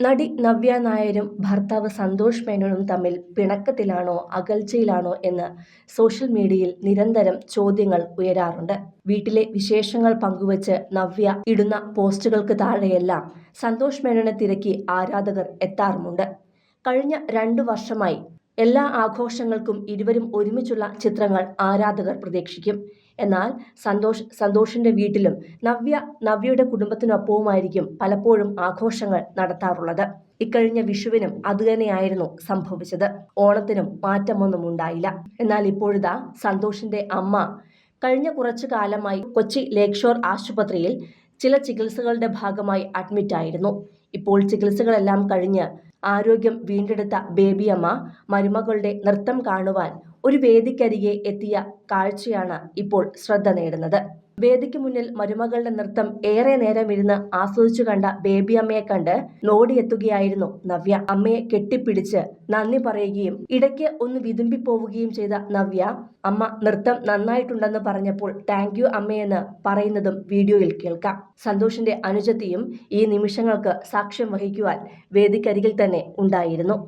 നടി നവ്യ നായരും ഭർത്താവ് സന്തോഷ് മേനോനും തമ്മിൽ പിണക്കത്തിലാണോ അകൽച്ചയിലാണോ എന്ന് സോഷ്യൽ മീഡിയയിൽ നിരന്തരം ചോദ്യങ്ങൾ ഉയരാറുണ്ട്. വീട്ടിലെ വിശേഷങ്ങൾ പങ്കുവച്ച് നവ്യ ഇടുന്ന പോസ്റ്റുകൾക്ക് താഴെയെല്ലാം സന്തോഷ് മേനോനെ തിരക്കി ആരാധകർ എത്താറുമുണ്ട്. കഴിഞ്ഞ രണ്ടു വർഷമായി എല്ലാ ആഘോഷങ്ങൾക്കും ഇരുവരും ഒരുമിച്ചുള്ള ചിത്രങ്ങൾ ആരാധകർ പ്രതീക്ഷിക്കും. എന്നാൽ സന്തോഷ് സന്തോഷിന്റെ വീട്ടിലും നവ്യ നവ്യയുടെ കുടുംബത്തിനൊപ്പവുമായിരിക്കും പലപ്പോഴും ആഘോഷങ്ങൾ നടത്താറുള്ളത്. ഇക്കഴിഞ്ഞ വിഷുവിനും അതുതന്നെയായിരുന്നു സംഭവിച്ചത്. ഓണത്തിനും മാറ്റമൊന്നും ഉണ്ടായില്ല. എന്നാൽ ഇപ്പോഴിതാ സന്തോഷിന്റെ അമ്മ കഴിഞ്ഞ കുറച്ചു കാലമായി കൊച്ചി ലേക്ഷോർ ഷോർ ആശുപത്രിയിൽ ചില ചികിത്സകളുടെ ഭാഗമായി അഡ്മിറ്റായിരുന്നു. ഇപ്പോൾ ചികിത്സകളെല്ലാം കഴിഞ്ഞ് ആരോഗ്യം വീണ്ടെടുത്ത ബേബിയമ്മ മരുമകളുടെ നൃത്തം കാണുവാൻ ഒരു വേദിക്കരികെ എത്തിയ കാഴ്ചയാണ് ഇപ്പോൾ ശ്രദ്ധ നേടുന്നത്. വേദിക്ക് മുന്നിൽ മരുമകളുടെ നൃത്തം ഏറെ നേരം ഇരുന്ന് ആസ്വദിച്ചു കണ്ട ബേബി അമ്മയെ കണ്ട് നോടിയെത്തുകയായിരുന്നു നവ്യ. അമ്മയെ കെട്ടിപ്പിടിച്ച് നന്ദി പറയുകയും ഇടയ്ക്ക് ഒന്ന് വിതുമ്പിപ്പോവുകയും ചെയ്ത നവ്യ അമ്മ നൃത്തം നന്നായിട്ടുണ്ടെന്ന് പറഞ്ഞപ്പോൾ താങ്ക് യു അമ്മയെന്ന് പറയുന്നതും വീഡിയോയിൽ കേൾക്കാം. സന്തോഷിന്റെ അനുജത്തിയും ഈ നിമിഷങ്ങൾക്ക് സാക്ഷ്യം വഹിക്കുവാൻ വേദിക്കരികിൽ തന്നെ ഉണ്ടായിരുന്നു.